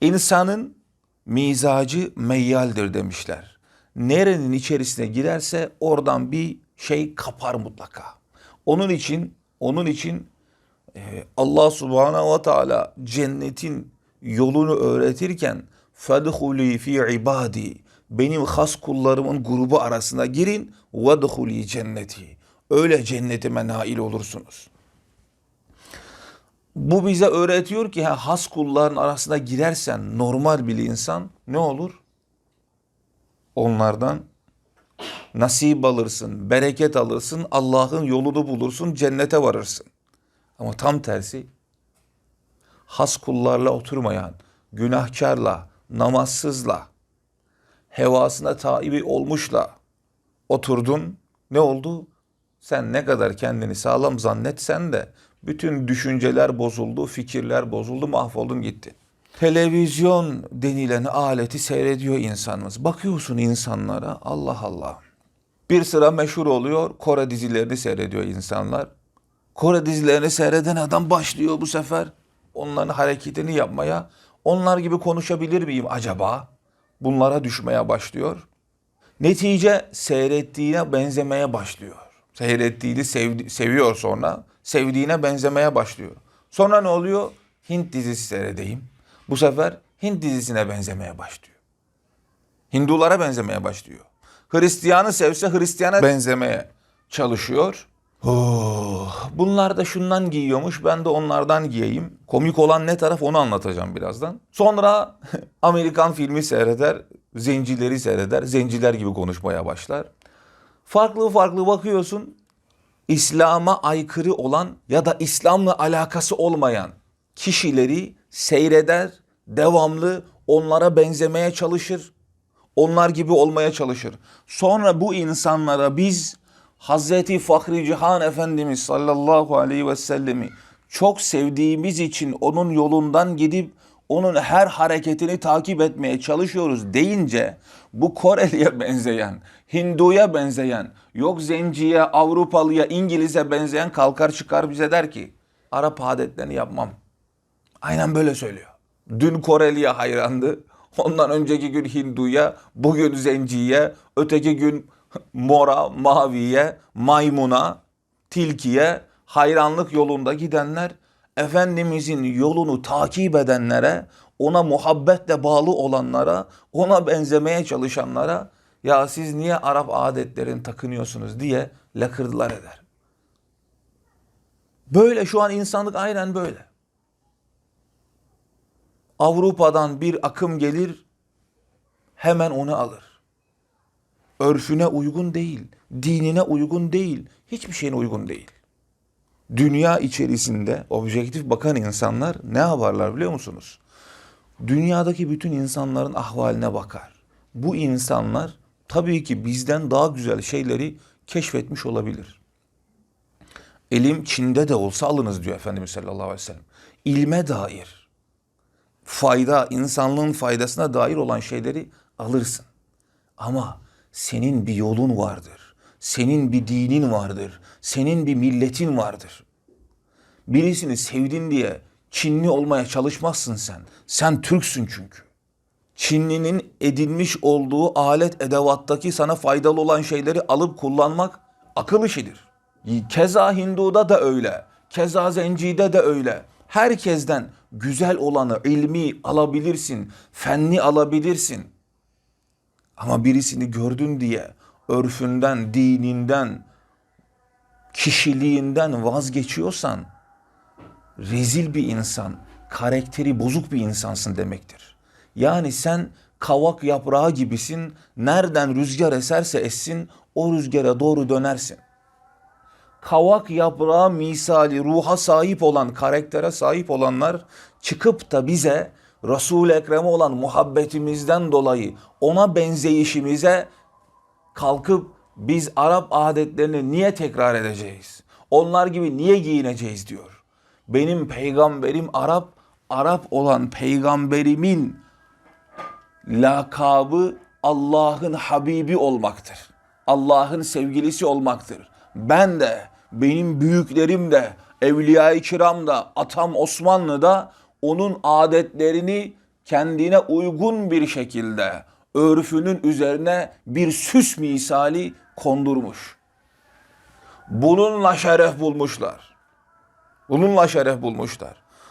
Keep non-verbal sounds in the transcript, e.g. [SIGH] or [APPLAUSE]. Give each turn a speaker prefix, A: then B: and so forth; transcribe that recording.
A: İnsanın mizacı meyyaldir demişler. Nerenin içerisine girerse oradan bir şey kapar mutlaka. Onun için onun için e, Allah Subhanahu ve Teala cennetin yolunu öğretirken fedhuli fi ibadi benim has kullarımın grubu arasına girin vedhuli cenneti. Öyle cennetime nail olursunuz. Bu bize öğretiyor ki ha, has kulların arasına girersen normal bir insan ne olur? Onlardan nasip alırsın, bereket alırsın, Allah'ın yolunu bulursun, cennete varırsın. Ama tam tersi has kullarla oturmayan, günahkarla, namazsızla, hevasına taibi olmuşla oturdun. Ne oldu? Sen ne kadar kendini sağlam zannetsen de bütün düşünceler bozuldu, fikirler bozuldu, mahvoldun gitti. Televizyon denilen aleti seyrediyor insanımız. Bakıyorsun insanlara Allah Allah. Bir sıra meşhur oluyor Kore dizilerini seyrediyor insanlar. Kore dizilerini seyreden adam başlıyor bu sefer onların hareketini yapmaya. Onlar gibi konuşabilir miyim acaba? Bunlara düşmeye başlıyor. Netice seyrettiğine benzemeye başlıyor. Seyrettiğini sevdi- seviyor sonra. Sevdiğine benzemeye başlıyor. Sonra ne oluyor? Hint dizisi seyredeyim. Bu sefer Hint dizisine benzemeye başlıyor. Hindulara benzemeye başlıyor. Hristiyanı sevse Hristiyana benzemeye çalışıyor. Oh, bunlar da şundan giyiyormuş ben de onlardan giyeyim. Komik olan ne taraf onu anlatacağım birazdan. Sonra [LAUGHS] Amerikan filmi seyreder, zencileri seyreder, zenciler gibi konuşmaya başlar. Farklı farklı bakıyorsun İslam'a aykırı olan ya da İslam'la alakası olmayan kişileri seyreder, devamlı onlara benzemeye çalışır. Onlar gibi olmaya çalışır. Sonra bu insanlara biz Hazreti Fahri Cihan Efendimiz sallallahu aleyhi ve sellemi çok sevdiğimiz için onun yolundan gidip onun her hareketini takip etmeye çalışıyoruz deyince bu Koreliye [LAUGHS] benzeyen, Hindu'ya benzeyen, yok Zenciye, Avrupalıya, İngiliz'e benzeyen kalkar çıkar bize der ki Arap adetlerini yapmam. Aynen böyle söylüyor. Dün Koreliye hayrandı. Ondan önceki gün Hindu'ya, bugün Zenciye, öteki gün Mora, Maviye, Maymuna, Tilkiye hayranlık yolunda gidenler Efendimizin yolunu takip edenlere, ona muhabbetle bağlı olanlara, ona benzemeye çalışanlara ya siz niye Arap adetlerini takınıyorsunuz diye lakırdılar eder. Böyle şu an insanlık aynen böyle. Avrupa'dan bir akım gelir hemen onu alır. Örfüne uygun değil, dinine uygun değil, hiçbir şeyine uygun değil. Dünya içerisinde objektif bakan insanlar ne yaparlar biliyor musunuz? Dünyadaki bütün insanların ahvaline bakar. Bu insanlar tabii ki bizden daha güzel şeyleri keşfetmiş olabilir. Elim Çin'de de olsa alınız diyor Efendimiz sallallahu aleyhi ve sellem. İlme dair, fayda, insanlığın faydasına dair olan şeyleri alırsın. Ama senin bir yolun vardır. Senin bir dinin vardır. Senin bir milletin vardır. Birisini sevdin diye Çinli olmaya çalışmazsın sen. Sen Türksün çünkü. Çinlinin edinmiş olduğu alet edevattaki sana faydalı olan şeyleri alıp kullanmak akıl işidir. Keza Hindu'da da öyle. Keza Zenci'de de öyle. Herkesten güzel olanı ilmi alabilirsin, fenni alabilirsin. Ama birisini gördün diye örfünden, dininden, kişiliğinden vazgeçiyorsan rezil bir insan, karakteri bozuk bir insansın demektir. Yani sen kavak yaprağı gibisin. Nereden rüzgar eserse essin o rüzgara doğru dönersin. Kavak yaprağı misali ruha sahip olan, karaktere sahip olanlar çıkıp da bize Resul-i Ekrem'e olan muhabbetimizden dolayı ona benzeyişimize kalkıp biz Arap adetlerini niye tekrar edeceğiz? Onlar gibi niye giyineceğiz diyor. Benim peygamberim Arap, Arap olan peygamberimin lakabı Allah'ın Habibi olmaktır. Allah'ın sevgilisi olmaktır. Ben de, benim büyüklerim de, Evliya-i Kiram da, atam Osmanlı da onun adetlerini kendine uygun bir şekilde örfünün üzerine bir süs misali kondurmuş. Bununla şeref bulmuşlar. Bununla şeref bulmuşlar.